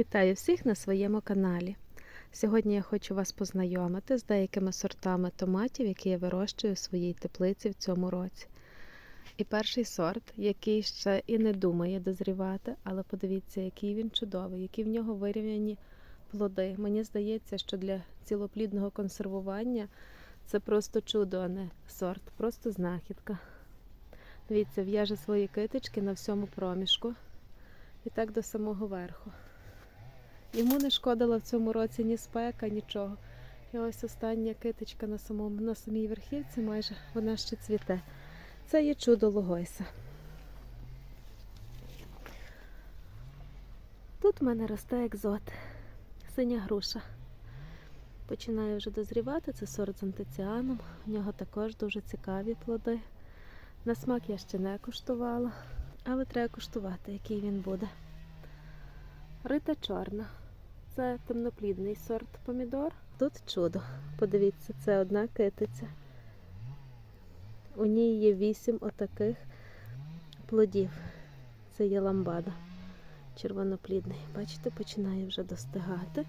Вітаю всіх на своєму каналі. Сьогодні я хочу вас познайомити з деякими сортами томатів, які я вирощую у своїй теплиці в цьому році. І перший сорт, який ще і не думає дозрівати, але подивіться, який він чудовий, які в нього вирівняні плоди. Мені здається, що для цілоплідного консервування це просто чудо, а не сорт, просто знахідка. Дивіться, в'яже свої китички на всьому проміжку і так до самого верху. Йому не шкодила в цьому році ні спека, нічого. І ось остання китичка на самому, на самій верхівці майже вона ще цвіте. Це є чудо логойса. Тут в мене росте екзот, синя груша. Починає вже дозрівати, це сорт з антиціаном. У нього також дуже цікаві плоди. На смак я ще не куштувала, але треба куштувати, який він буде. Рита чорна. Це темноплідний сорт помідор. Тут чудо. Подивіться, це одна китиця. У ній є вісім отаких плодів. Це є ламбада. Червоноплідний. Бачите, починає вже достигати.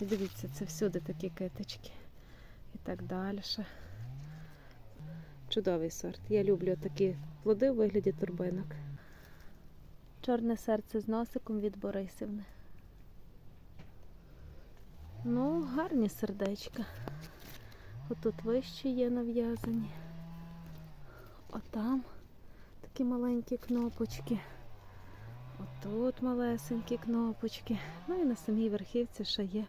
І Дивіться, це всюди такі китички. І так далі. Чудовий сорт. Я люблю такі плоди у вигляді турбинок. Чорне серце з носиком від Борисівни. Ну, гарні сердечка. Отут вище є нав'язані. Отам такі маленькі кнопочки. Отут малесенькі кнопочки. Ну і на самій верхівці ще є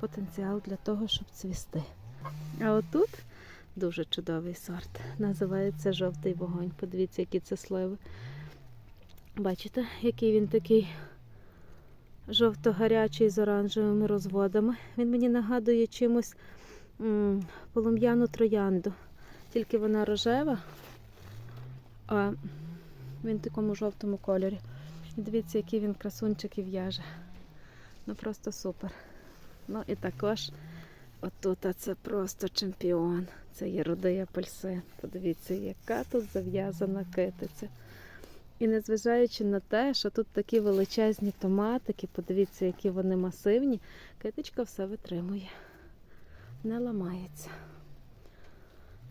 потенціал для того, щоб цвісти. А отут дуже чудовий сорт. Називається жовтий вогонь. Подивіться, які це сливи. Бачите, який він такий жовто-гарячий з оранжевими розводами. Він мені нагадує чимось полум'яну троянду. Тільки вона рожева, а він в такому жовтому кольорі. Дивіться, який він красунчик і в'яже. Ну просто супер. Ну і також отут а це просто чемпіон. Це є рудий апельсин. Подивіться, яка тут зав'язана китиця. І незважаючи на те, що тут такі величезні томатики, подивіться, які вони масивні, китичка все витримує, не ламається.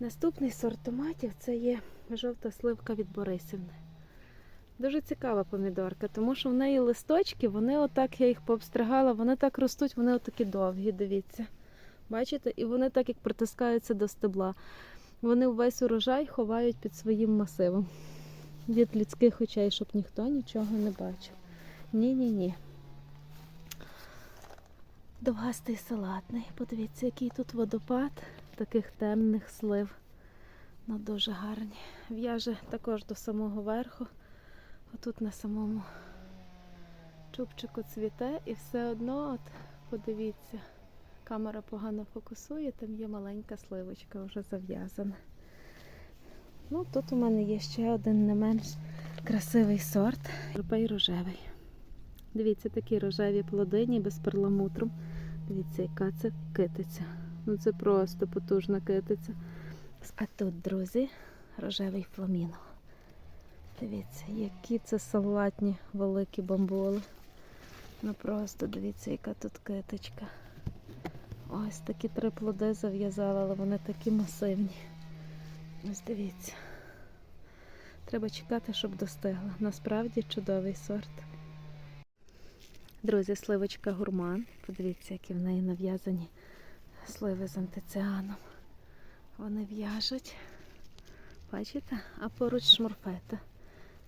Наступний сорт томатів це є жовта сливка від Борисівни. Дуже цікава помідорка, тому що в неї листочки, вони отак, я їх пообстригала, вони так ростуть, вони отакі довгі, дивіться. Бачите? І вони так як притискаються до стебла. Вони увесь урожай ховають під своїм масивом від людських очей, щоб ніхто нічого не бачив. Ні-ні-ні. Довгастий салатний. Подивіться, який тут водопад таких темних слив. Ну, дуже гарні. В'яже також до самого верху. Отут на самому чубчику цвіте і все одно, от подивіться, камера погано фокусує, там є маленька сливочка вже зав'язана. Ну, тут у мене є ще один не менш красивий сорт Рупей рожевий. Дивіться, такі рожеві плоди, ніби з перламутром. Дивіться, яка це китиця. Ну це просто потужна китиця. А тут, друзі, рожевий фламінго. Дивіться, які це салатні великі бамболи. Ну просто дивіться, яка тут китичка. Ось такі три плоди зав'язала, але вони такі масивні. Ось дивіться. Треба чекати, щоб достигла. Насправді чудовий сорт. Друзі, сливочка гурман. Подивіться, які в неї нав'язані сливи з антиціаном. Вони в'яжуть. Бачите? А поруч шмурфета.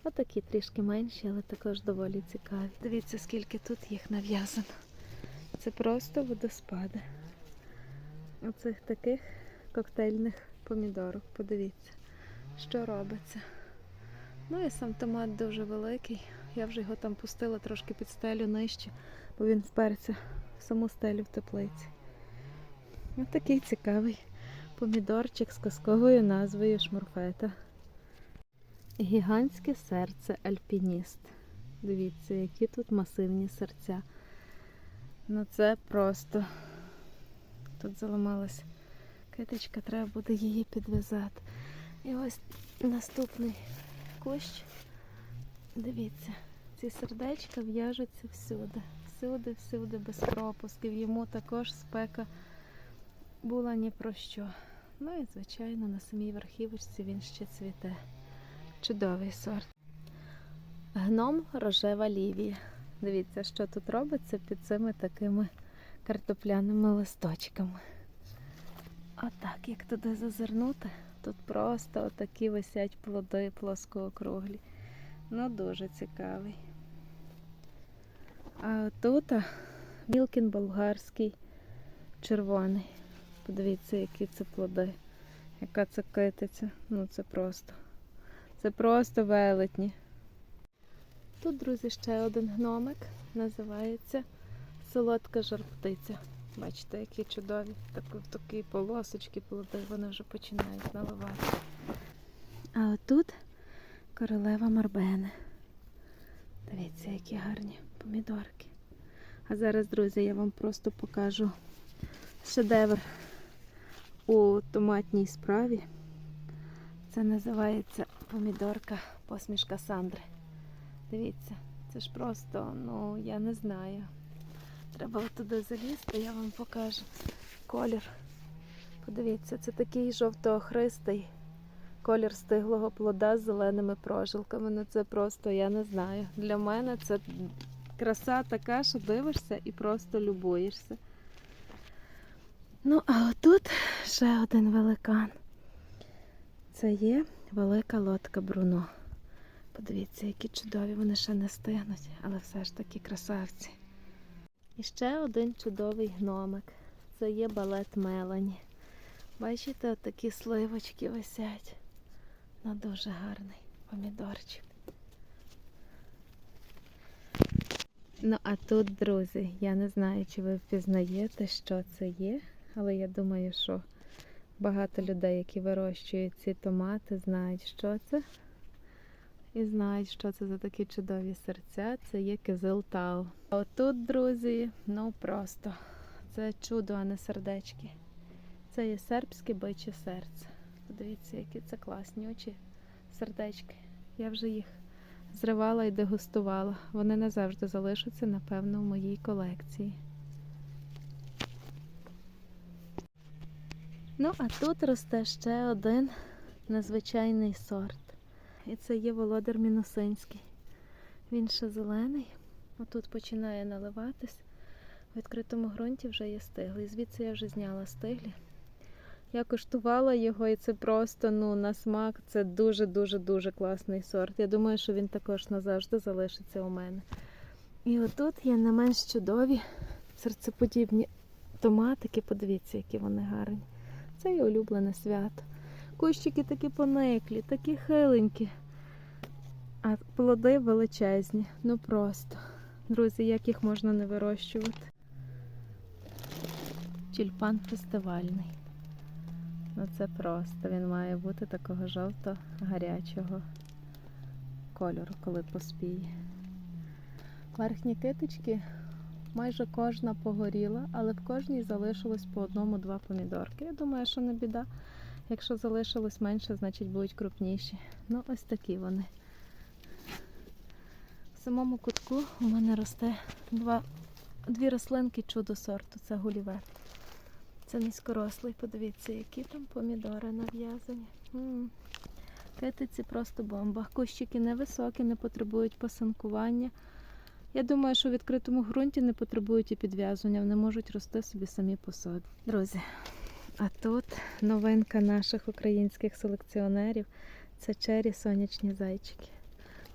Отакі трішки менші, але також доволі цікаві. Дивіться, скільки тут їх нав'язано. Це просто водоспади. Оцих таких коктейльних помідорок. Подивіться, що робиться. Ну і сам томат дуже великий. Я вже його там пустила трошки під стелю нижче, бо він вперся в саму стелю в теплиці. Ось такий цікавий помідорчик з казковою назвою шмурфета. Гігантське серце альпініст. Дивіться, які тут масивні серця. Ну це просто. Тут заламалась китичка, треба буде її підв'язати. І ось наступний кущ. Дивіться, ці сердечка в'яжуться всюди. всюди, всюди без пропусків. Йому також спека була ні про що. Ну і, звичайно, на самій верхівочці він ще цвіте. Чудовий сорт. Гном рожева лівія. Дивіться, що тут робиться під цими такими картопляними листочками. Отак, як туди зазирнути, тут просто отакі висять плоди плоскоокруглі. Ну, дуже цікавий. А тут Мілкін болгарський червоний. Подивіться, які це плоди. Яка це китиця. Ну це просто. Це просто велетні. Тут, друзі, ще один гномик. Називається солодка жарптиця. Бачите, які чудові. Такі, такі полосочки вони вже починають наливати. А отут королева Марбене. Дивіться, які гарні помідорки. А зараз, друзі, я вам просто покажу шедевр у томатній справі. Це називається помідорка посмішка Сандри. Дивіться, це ж просто, ну, я не знаю. Треба туди залізти, я вам покажу колір. Подивіться, це такий жовто-охристий колір стиглого плода з зеленими прожилками. Ну це просто, я не знаю. Для мене це краса така, що дивишся і просто любуєшся. Ну, а отут ще один великан. Це є велика лодка Бруно. Подивіться, які чудові, вони ще не стигнуть, але все ж таки красавці. І ще один чудовий гномик. Це є балет Мелані. Бачите, такі сливочки висять. Ну, дуже гарний помідорчик. Ну, а тут, друзі, я не знаю, чи ви впізнаєте, що це є, але я думаю, що багато людей, які вирощують ці томати, знають, що це. І знають, що це за такі чудові серця. Це є кизилтау. А отут, друзі, ну просто це чудо, а не сердечки. Це є сербське биче серце. Подивіться, які це класні очі, сердечки. Я вже їх зривала і дегустувала. Вони не завжди залишаться, напевно, в моїй колекції. Ну, а тут росте ще один незвичайний сорт. І це є володар Мінусинський. Він ще зелений. Отут починає наливатись. В відкритому ґрунті вже є стиглий. Звідси я вже зняла стиглі. Я коштувала його, і це просто ну, на смак. Це дуже-дуже-дуже класний сорт. Я думаю, що він також назавжди залишиться у мене. І отут є не менш чудові серцеподібні томатики. Подивіться, які вони гарні. Це і улюблене свято. Кущики такі пониклі, такі хиленькі. А плоди величезні. Ну просто. Друзі, як їх можна не вирощувати? Тюльпан фестивальний. Ну це просто. Він має бути такого жовто-гарячого кольору, коли поспіє. Верхні китички майже кожна погоріла, але в кожній залишилось по одному-два помідорки. Я думаю, що не біда. Якщо залишилось менше, значить будуть крупніші. Ну, ось такі вони. В самому кутку у мене росте два, дві рослинки чудо сорту. Це гулівер. Це низькорослий. Подивіться, які там помідори нав'язані. Китиці просто бомба. Кущики невисокі, не потребують посанкування. Я думаю, що в відкритому ґрунті не потребують і підв'язування, вони можуть рости собі самі по собі. Друзі, а тут новинка наших українських селекціонерів це чері сонячні зайчики.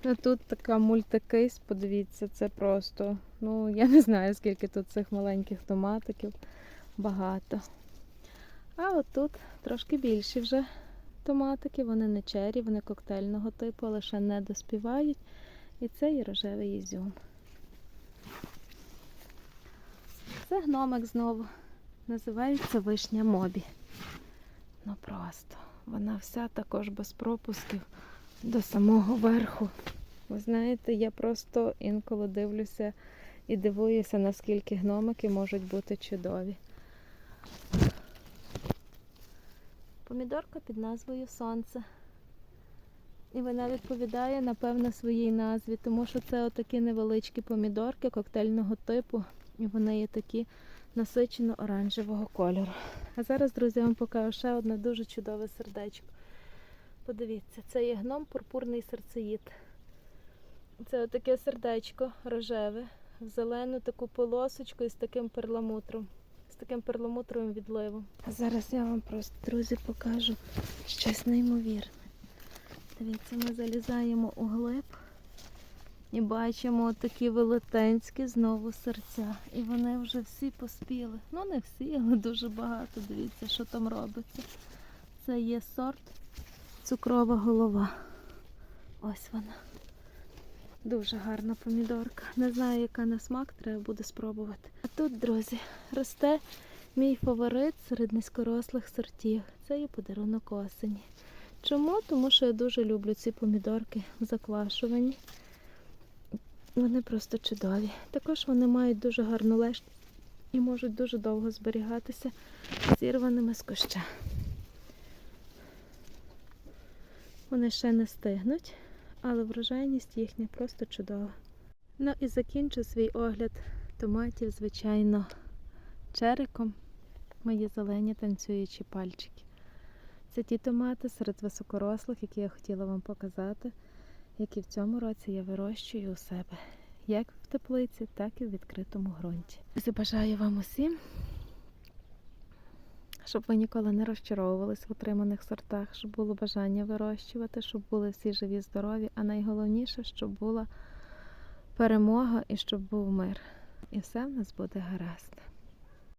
Ну тут така мультикись, подивіться, це просто. Ну, я не знаю, скільки тут цих маленьких томатиків. Багато. А от тут трошки більші вже томатики, вони не чері, вони коктейльного типу, ще не доспівають. І це і рожевий ізюм. Це гномик знову. Називається вишня мобі. Ну просто. Вона вся також без пропусків до самого верху. Ви знаєте, я просто інколи дивлюся і дивуюся, наскільки гномики можуть бути чудові. Помідорка під назвою Сонце. І вона відповідає, напевно, своїй назві, тому що це отакі невеличкі помідорки коктейльного типу, і вони є такі насичено оранжевого кольору. А зараз, друзі, я вам покажу ще одне дуже чудове сердечко. Подивіться, це є гном пурпурний серцеїд. Це отаке сердечко рожеве, в зелену таку полосочку із таким перламутром, з таким перламутровим відливом. А зараз я вам просто, друзі, покажу щось неймовірне. Дивіться, ми залізаємо у глиб і бачимо такі велетенські знову серця. І вони вже всі поспіли. Ну, не всі, але дуже багато. Дивіться, що там робиться. Це є сорт цукрова голова. Ось вона. Дуже гарна помідорка. Не знаю, яка на смак, треба буде спробувати. А тут, друзі, росте мій фаворит серед низькорослих сортів. Це є подарунок осені. Чому? Тому що я дуже люблю ці помідорки заквашувані. Вони просто чудові. Також вони мають дуже гарну лежність і можуть дуже довго зберігатися зірваними з куща. Вони ще не стигнуть, але врожайність їхня просто чудова. Ну і закінчу свій огляд томатів, звичайно, чериком. Мої зелені танцюючі пальчики. Це ті томати серед високорослих, які я хотіла вам показати, які в цьому році я вирощую у себе, як в теплиці, так і в відкритому ґрунті. Забажаю вам усім, щоб ви ніколи не розчаровувались в отриманих сортах, щоб було бажання вирощувати, щоб були всі живі, здорові, а найголовніше, щоб була перемога і щоб був мир. І все в нас буде гаразд.